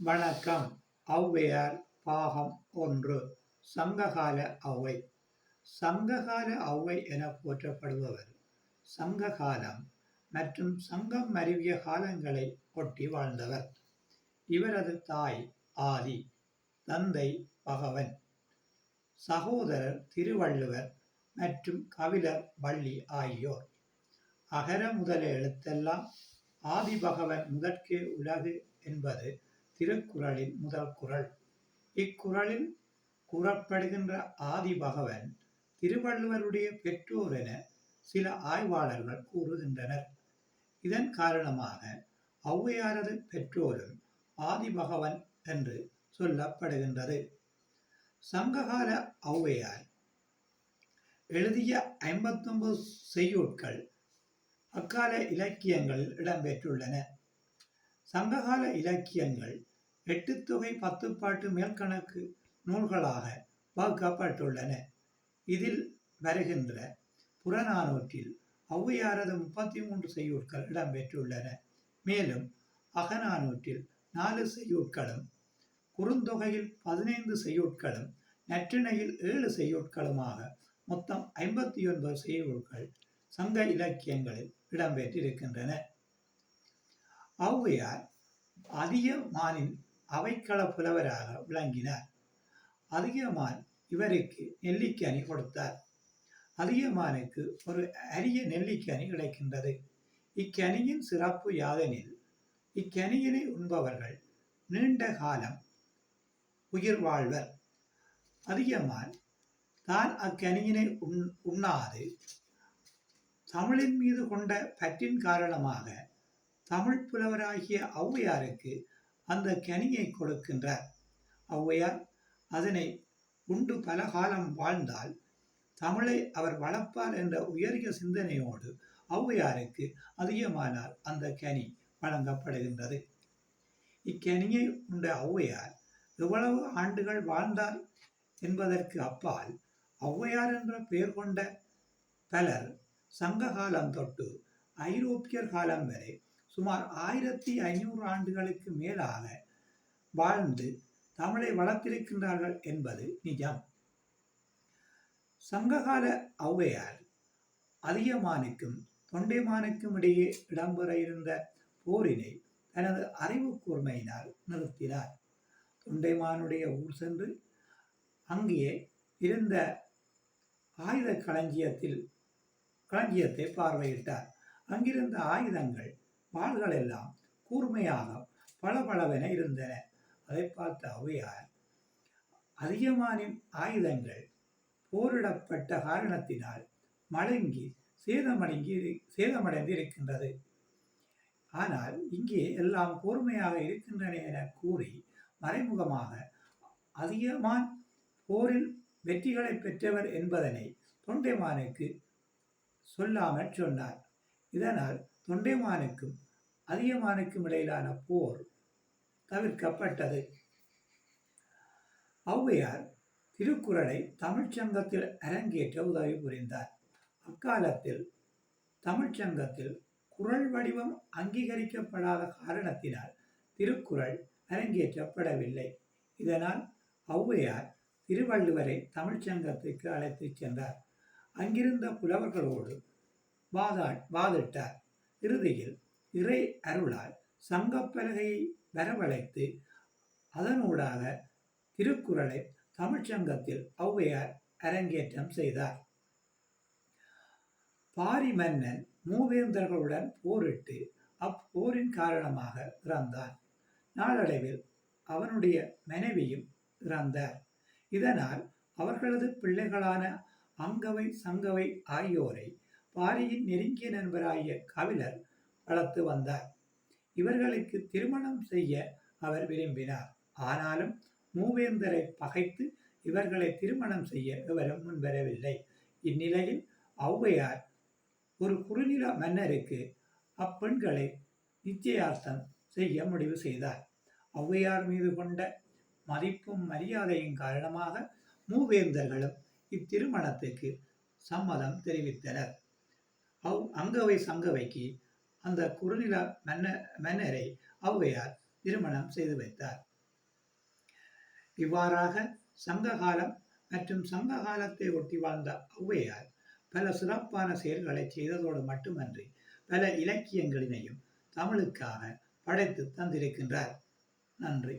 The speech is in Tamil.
வணக்கம். ஔவையார் பாகம் ஒன்று. சங்ககால ஔவை. சங்ககால ஔவை என போற்றப்படுபவர் சங்ககாலம் மற்றும் சங்கம் மருவிய காலங்களை ஒட்டி வாழ்ந்தவர். இவரது தாய் ஆதி தந்தை பகவன். சகோதரர் திருவள்ளுவர் மற்றும் கவிழர் வள்ளி ஆகியோர். அகர முதல எழுத்தெல்லாம் ஆதி பகவன் முதற்கே உலகு என்பது திருக்குறளின் முதல் குறள். இக்குறளில் கூறப்படுகின்ற ஆதிபகவன் திருவள்ளுவருடைய பெற்றோர் என சில ஆய்வாளர்கள் கூறுகின்றனர். இதன் காரணமாக ஔவையாரது பெற்றோரும் ஆதிபகவன் என்று சொல்லப்படுகின்றது. சங்ககால ஔவையார் எழுதிய ஐம்பத்தொன்பது செய்யுட்கள் அக்கால இலக்கியங்களில் இடம்பெற்றுள்ளன. சங்ககால இலக்கியங்கள் எட்டு தொகை பத்து பாட்டு மேல்கணக்கு நூல்களாக வகுக்கப்பட்டுள்ளன இதில் வருகின்ற புறநானூற்றில் ஔவையாரது முப்பத்தி மூன்று செய்யுட்கள் இடம்பெற்றுள்ளன. மேலும் அகநானூற்றில் நாலு செய்யுட்களும் குறுந்தொகையில் பதினைந்து செய்யுட்களும் நற்றிணையில் ஏழு செய்யுட்களுமாக மொத்தம் ஐம்பத்தி ஒன்பது செய்யுட்கள் சங்க இலக்கியங்களில் இடம்பெற்றிருக்கின்றன. ஔவையார் அதிகமானின் அவைக்கள புலவராக விளங்கினார். அதிகமான் இவருக்கு நெல்லிக்கனி கொடுத்தார். அதிகமானுக்கு ஒரு அரிய நெல்லிக்கனி கிடைக்கின்றது. இக்கனியின் சிறப்பு யாதெனில் இக்கனியினை உண்பவர்கள் நீண்ட காலம் உயிர் வாழ்வர். அதிகமான் தான் அக்கனியினை உண் உண்ணாது தமிழின் மீது கொண்ட பற்றின் காரணமாக தமிழ் புலவராகிய ஔவையாருக்கு அந்த கனியை கொடுக்கின்றார். ஔவையார் அதனை உண்டு பல காலம் வாழ்ந்தால் தமிழை அவர் வளர்ப்பார் என்ற உயரிய சிந்தனையோடு ஔவையாருக்கு அதிகமானால் அந்த கனி வழங்கப்படுகின்றது. இக்கனியை உண்ட ஔவையார் எவ்வளவு ஆண்டுகள் வாழ்ந்தார் என்பதற்கு அப்பால் ஔவையார் என்ற பெயர் கொண்ட பலர் சங்க காலம் தொட்டு ஐரோப்பியர் காலம் வரை சுமார் ஆயிரத்தி ஐநூறு ஆண்டுகளுக்கு மேலாக வாழ்ந்து தமிழை வளர்த்திருக்கின்றார்கள் என்பது நிஜம். சங்ககால ஔவையார் அதியமானுக்கும் தொண்டைமானுக்கும் இடையே இடம்பெற இருந்த போரினை தனது அறிவு கூர்மையினால் நிறுத்தினார். தொண்டைமானுடைய ஊர் சென்று அங்கே இருந்த ஆயுத களஞ்சியத்தில் களஞ்சியத்தை பார்வையிட்டார். அங்கிருந்த ஆயுதங்கள் வாள்கள் எல்லாம் கூர்மையாக பளபளவென இருந்தன. அதை பார்த்த அவையார் அதிகமானின் ஆயுதங்கள் போரிடப்பட்ட காரணத்தினால் மடங்கி சேதமடங்கி சேதமடைந்து இருக்கின்றது ஆனால் இங்கே எல்லாம் கூர்மையாக இருக்கின்றன என கூறி மறைமுகமாக அதிகமான் போரில் வெற்றிகளை பெற்றவர் என்பதனை தொண்டைமானுக்கு சொல்லாமல் சொன்னார். இதனால் தொண்டைமானுக்கும் அதியமானுக்கும் இடையிலான போர் தவிர்க்கப்பட்டது. ஔவையார் திருக்குறளை தமிழ்ச்சங்கத்தில் அரங்கேற்ற உதவி புரிந்தார். அக்காலத்தில் தமிழ்ச்சங்கத்தில் குரல் வடிவம் அங்கீகரிக்கப்படாத காரணத்தினால் திருக்குறள் அரங்கேற்றப்படவில்லை. இதனால் ஔவையார் திருவள்ளுவரை தமிழ்ச்சங்கத்துக்கு அழைத்துச் சென்றார். அங்கிருந்த புலவர்களோடு வாதா வாதிட்டார். இறுதியில் இறை அருளால் சங்கப்பலகையை வரவழைத்து அதனூடாக திருக்குறளை தமிழ்ச்சங்கத்தில் ஔவையார் அரங்கேற்றம் செய்தார். பாரி மன்னன் மூவேந்தர்களுடன் போரிட்டு அப்போரின் காரணமாக இறந்தான் நாளடைவில் அவனுடைய மனைவியும் இறந்தார். இதனால் அவர்களது பிள்ளைகளான அங்கவை சங்கவை ஆகியோரை பாரியின் நெருங்கிய நண்பராகிய கவிழர் வளர்த்து வந்தார். இவர்களுக்கு திருமணம் செய்ய அவர் விரும்பினார். ஆனாலும் மூவேந்தரை பகைத்து இவர்களை திருமணம் செய்ய இவரும் முன்வரவில்லை. இந்நிலையில் ஔவையார் ஒரு குறுநில மன்னருக்கு அப்பெண்களை நிச்சயார்த்தம் செய்ய முடிவு செய்தார். ஔவையார் மீது கொண்ட மதிப்பும் மரியாதையும் காரணமாக மூவேந்தர்களும் இத்திருமணத்துக்கு சம்மதம் தெரிவித்தனர். அவ் அங்கவை சங்கவைக்கு அந்த குறுநில மன்ன மன்னரை ஔவையார் திருமணம் செய்து வைத்தார். இவ்வாறாக சங்ககாலம் மற்றும் சங்க காலத்தை ஒட்டி வாழ்ந்த ஔவையார் பல சிறப்பான செயல்களை செய்ததோடு மட்டுமன்றி பல இலக்கியங்களினையும் தமிழுக்காக படைத்து தந்திருக்கின்றார். நன்றி.